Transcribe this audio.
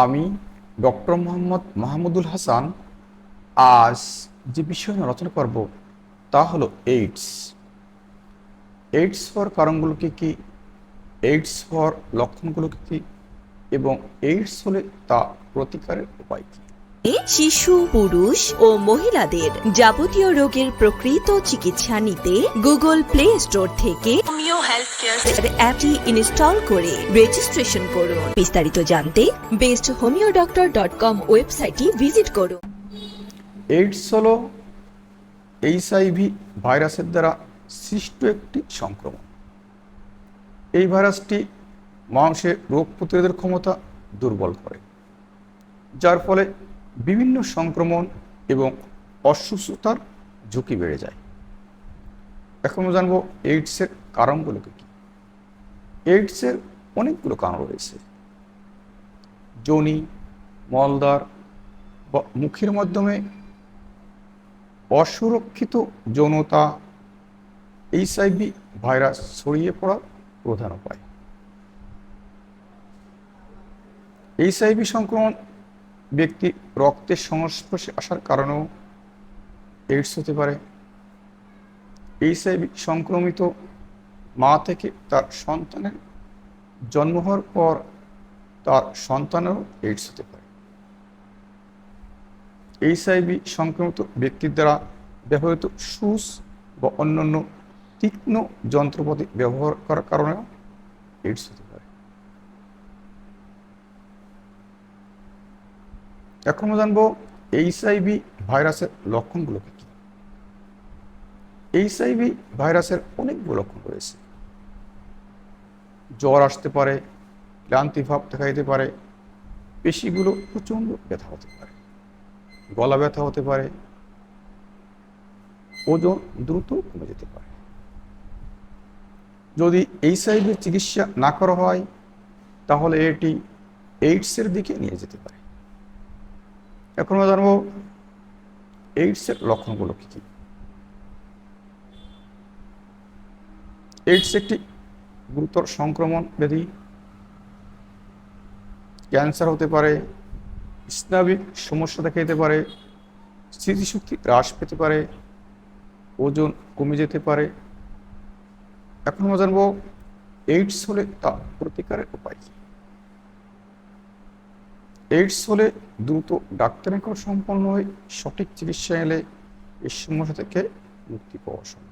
আমি ডক্টর মোহাম্মদ মাহমুদুল হাসান। আজ যে বিষয় নিয়ে আলোচনা করব, তা হলো এইডস এইডস হওয়ার কারণগুলোকে কী এইডস হওয়ার লক্ষণগুলোকে কী এবং এইডস হলে তা প্রতিকারের উপায় কী? শিশু পুরুষ ও মহিলাদের যাবতীয় রোগের প্রকৃত চিকিৎসা নিতে গুগল প্লে স্টোর থেকে অ্যাপটি ইনস্টল করে রেজিস্ট্রেশন করুন। বিস্তারিত জানতে best homeo doctor dot com ওয়েবসাইটটি ভিজিট করুন এইডস হলো এইচআইভি ভাইরাসের দ্বারা সৃষ্ট একটি সংক্রমণ। এই ভাইরাসটি মানুষের রোগ প্রতিরোধের ক্ষমতা দুর্বল করে। যার ফলে বিভিন্ন সংক্রমণ এবং অসুস্থতার ঝুঁকি বেড়ে যায়। এখনও জানব এইডসের কারণগুলোকে কি। এইডসের অনেকগুলো কারণ রয়েছে। যোনি মলদার বা মুখের মাধ্যমে অসুরক্ষিত যৌনতা এইচআইভি ভাইরাস ছড়িয়ে পড়ার প্রধান উপায়। এইচআইভি সংক্রমণ ব্যক্তি রক্তের সংস্পর্শে আসার কারণেও এইডস হতে পারে। এইচআইভি সংক্রমিত মা থেকে তার সন্তানের জন্ম হওয়ার পর তার সন্তানেরও এইডস হতে পারে। এইচআইভি সংক্রমিত ব্যক্তির দ্বারা ব্যবহৃত সুস বা অন্যান্য তীক্ষ্ণ যন্ত্রপাতি ব্যবহার করার কারণেও এইডস হতে পারে। এখন জানব এইচআইভি ভাইরাসের লক্ষণগুলো কি এইচআইভি ভাইরাসের অনেকগুলো লক্ষণ রয়েছে। জ্বর আসতে পারে, ক্লান্তি ভাব দেখা দিতে পারে, পেশিগুলো প্রচণ্ড ব্যথা হতে পারে, গলা ব্যথা হতে পারে, ওজন দ্রুত কমে যেতে পারে। যদি এইচআইভির চিকিৎসা না করা হয়, তাহলে এটি এইডসের দিকে নিয়ে যেতে পারে। এখন জানব এইডসের লক্ষণগুলো কী কী? এইডস একটি গুরুতর সংক্রমণ ব্যাধি। ক্যান্সার হতে পারে, স্নাবিক সমস্যা দেখা দিতে পারে, স্মৃতিশক্তি হ্রাস পেতে পারে, ওজন কমে যেতে পারে। এখন আমরা জানব এইডস হলে তা প্রতিকারের উপায় কি? এইডস হলে দ্রুত ডাক্তারের নিকট সম্পন্ন হয়ে সঠিক চিকিৎসা এলে এই সমস্যা থেকে মুক্তি পাওয়া সম্ভব।